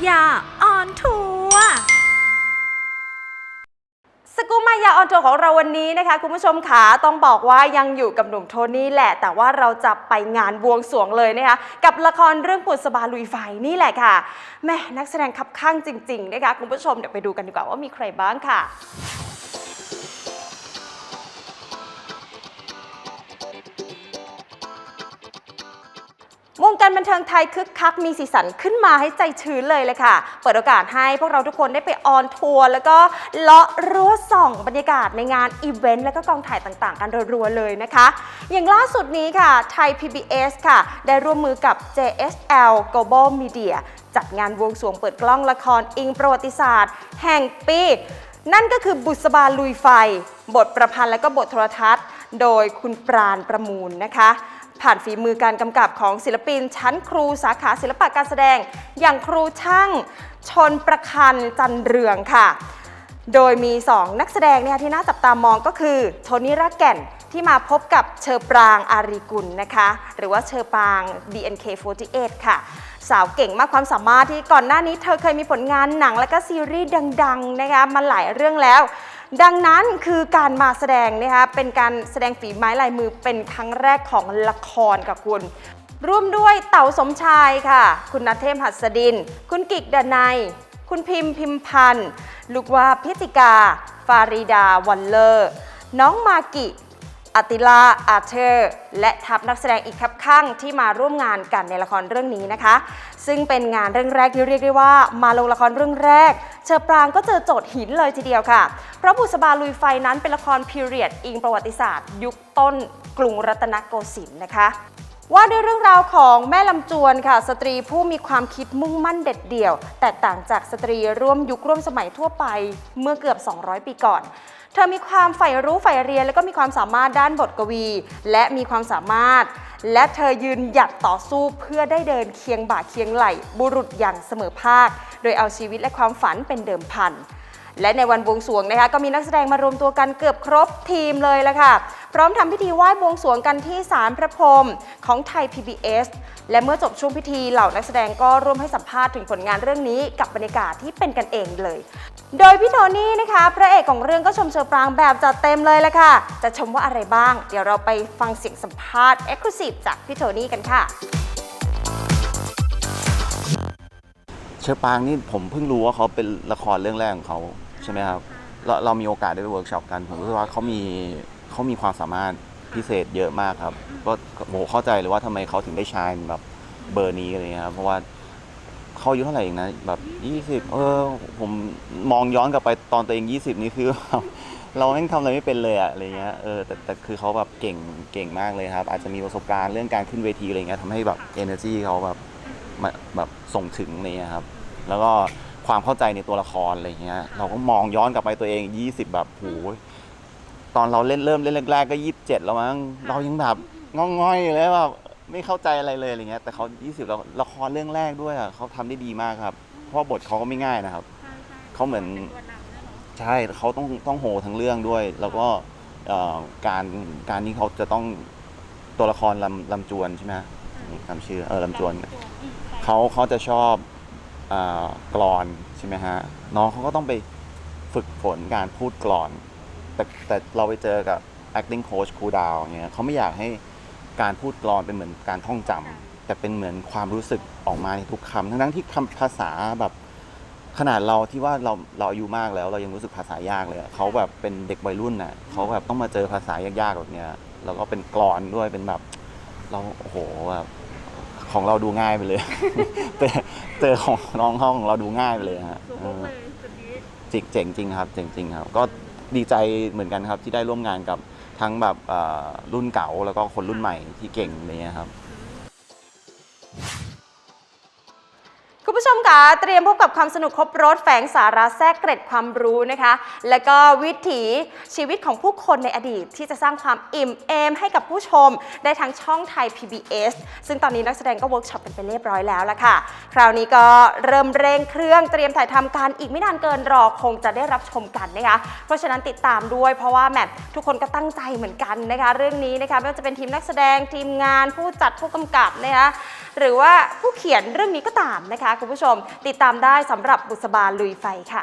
ายาออนทัวร์สกูมายาออนทัวร์ของเราวันนี้นะคะ คุณผู้ชมขาต้องบอกว่ายังอยู่กับหนุ่มโทนี่แหละ แต่ว่าเราจะไปงานบวงสรวงเลยนะคะ กับละครเรื่องปุษบาลุยไฟนี่แหละค่ะแม่นักแสดงคับข้างจริง ๆ นะคะ คุณผู้ชมเดี๋ยวไปดูกันดีกว่าว่ามีใครบ้างค่ะ วงการบันเทิงไทยคึกคักมีสีสันขึ้นมาให้ใจชื้นเลยเลยค่ะ เปิดโอกาสให้พวกเราทุกคนได้ไปออนทัวร์แล้วก็เลาะรั้วส่องบรรยากาศในงานอีเวนต์และก็กองถ่ายต่างๆ กันรัวๆเลยนะคะ อย่างล่าสุดนี้ค่ะไทย PBS ค่ะ ได้ร่วมมือกับ JSL Global Media จัดงานวงสวงเปิดกล้องละครอิงประวัติศาสตร์ แห่งปี นั่นก็คือบุษบาลุยไฟ บทประพันธ์และก็บทโทรทัศน์ โดยคุณปราณประมูลนะคะ ผ่านฝีมือการกำกับของศิลปิน ชั้นครูสาขาศิลปะการแสดง อย่างครูช่างชนประคันจันเรืองค่ะ โดยมี 2 นักแสดงเนี่ยที่น่าจับตามองก็คือโทนี่รากแก่นที่มาพบกับเชอปรางอารีกุลนะคะ หรือว่าเชอปราง BNK48 ค่ะ สาวเก่งมากความสามารถที่ก่อนหน้านี้เธอเคยมีผลงานหนังและก็ซีรีส์ดัง ๆ นะคะมาหลายเรื่องแล้ว ดังนั้นคือการมาแสดงนะคะเป็นการแสดงฝีไม้ลายมือเป็นครั้งแรกของละครกับคุณ ร่วมด้วยเต๋าสมชายค่ะ คุณนัทเทพหัสดิน คุณกิกดนัยคุณพิมพ์พิมพันธ์ ลูกว่าพิติกา ฟารีดาวันเลอร์ น้องมากิ อติลาอาเธอร์ และทัพนักแสดงอีกครับข้างที่มาร่วมงานกันในละครเรื่องนี้นะคะ ซึ่งเป็นงานเรื่องแรกที่เรียกได้ว่า มาลงละครเรื่องแรก เชอปรางก็เจอโจทย์หินเลยทีเดียวค่ะ เพราะบุษบาลุยไฟนั้นเป็นละครพีเรียดอิงประวัติศาสตร์ ยุคต้นกรุงรัตนโกสินทร์นะคะว่าด้วยเรื่องราวของแม่ลำจวนค่ะ สตรีผู้มีความคิดมุ่งมั่นเด็ดเดี่ยว แตกต่างจากสตรีร่วมยุคร่วมสมัยทั่วไปเมื่อเกือบ 200 ปีก่อน เธอมีความใฝ่รู้ใฝ่เรียน และก็มีความสามารถด้านบทกวี และมีความสามารถ และเธอยืนหยัดต่อสู้เพื่อได้เดินเคียงบ่าเคียงไหลบุรุษอย่างเสมอภาค โดยเอาชีวิตและความฝันเป็นเดิมพันและในวันบวงสรวงนะคะก็มีนักแสดงมารวมตัวกันเกือบครบทีมเลยละค่ะ พร้อมทำพิธีไหว้บวงสรวงกันที่ศาลพระพรหมของไทย PBS และเมื่อจบช่วงพิธีเหล่านักแสดงก็ร่วมให้สัมภาษณ์ถึงผลงานเรื่องนี้กับบรรยากาศที่เป็นกันเองเลย โดยพี่โทนี่นะคะ พระเอกของเรื่องก็ชมเชอปรางแบบจัดเต็มเลยละค่ะ จะชมว่าอะไรบ้าง เดี๋ยวเราไปฟังเสียงสัมภาษณ์ Exclusive จากพี่โทนี่กันค่ะ เชอปางนี่ผมเพิ่งรู้ว่าเขาเป็นละครเรื่องแรกของเขาใช่ไหมครับเราเรามีโอกาสได้ไปเวิร์กช็อปกันผมรู้สึกว่าเขามีเขามีความสามารถพิเศษเยอะมากครับ ก็โหเข้าใจเลยว่าทำไมเขาถึงได้ชายแบบเบอร์นี้อะไรเงี้ยครับเพราะว่า เขาอายุเท่าไหร่เองนะแบบยี่สิบเออ ผมมองย้อนกลับไปตอนตัวเองยี่สิบนี่คือแบบเราแม่งทำอะไรไม่เป็นเลยอะอะไรเงี้ยเออแต่แต่คือเขาแบบเก่งเก่งมากเลยครับ อาจจะมีประสบการณ์เรื่องการขึ้นเวทีอะไรเงี้ยทำให้แบบ energy เขาแบบมาแบบส่งถึงอะไรเงี้ยครับ แล้วก็ความเข้าใจในตัวละครอะไรเงี้ยเราก็มองย้อนกลับไปตัวเอง 20 แบบโหยตอนเราเล่นเริ่มเล่นแรกๆก็ 27 แล้วมั้งเรายังแบบง่อยๆอยู่เลยแบบ ไม่เข้าใจอะไรเลยอะไรเงี้ยแต่เขา20แล้วละครเรื่องแรกด้วยอะเขาทำได้ดีมากครับ เพราะบทเขาก็ไม่ง่ายนะครับเขาเหมือนใช่เขาต้องต้องโหทั้งเรื่องด้วย แล้วก็เอ่อการการที่เขาจะต้องตัวละครลำลำจวนใช่ไหมจำชื่อเออลำจวนเขาเขาจะชอบอากรอนใช่ไหมฮะน้องเขาก็ต้องไปฝึกฝนการพูดกรอน แต่แต่เราไปเจอกับ acting coach ครูดาวเงี้ยเขาไม่อยากให้ การพูดกรอนเป็นเหมือนการท่องจำแต่เป็นเหมือนความรู้สึกออกมาในทุกคำทั้งทั้งๆที่คำภาษาแบบขนาดเราที่ว่าเราเราอายุมากแล้ว เรายังรู้สึกภาษายากเลยอะเขาแบบเป็นเด็กวัยรุ่นน่ะเขาแบบต้องมาเจอภาษายากๆแบบเนี้ยแล้วก็เป็นกรอนด้วยเป็นแบบเราโอ้โหแบบของเราดูง่ายไปเลย แต่แต่ของน้องเขาของเราดูง่ายไปเลยฮะเออจริงเจ๋งจริงครับเจ๋งจริงครับ ก็ดีใจเหมือนกันครับที่ได้ร่วมงานกับ ทั้งแบบรุ่นเก่าแล้วก็คนรุ่นใหม่ที่เก่งอะไรเงี้ยครับ คุณผู้ชมคะเตรียมพบกับความสนุกครบรถแฝงสาระแทรกเกร็ดความรู้นะคะ และก็วิถีชีวิตของผู้คนในอดีต ที่จะสร้างความอิ่มเอมให้กับผู้ชม ได้ทั้งช่องไทย PBS ซึ่งตอนนี้นักแสดงก็เวิร์กช็อปกันไปเรียบร้อยแล้วละค่ะ คราวนี้ก็เริ่มเร่งเครื่องเตรียมถ่ายทำการอีกไม่นานเกินรอคงจะได้รับชมกันนะคะ เพราะฉะนั้นติดตามด้วย เพราะว่าแมททุกคนก็ตั้งใจเหมือนกันนะคะ เรื่องนี้นะคะไม่ว่าจะเป็นทีมนักแสดงทีมงานผู้จัดผู้กำกับนะคะ หรือว่าผู้เขียนเรื่องนี้ก็ตามนะคะคุณผู้ชม ติดตามได้สำหรับบุษบาลุยไฟค่ะ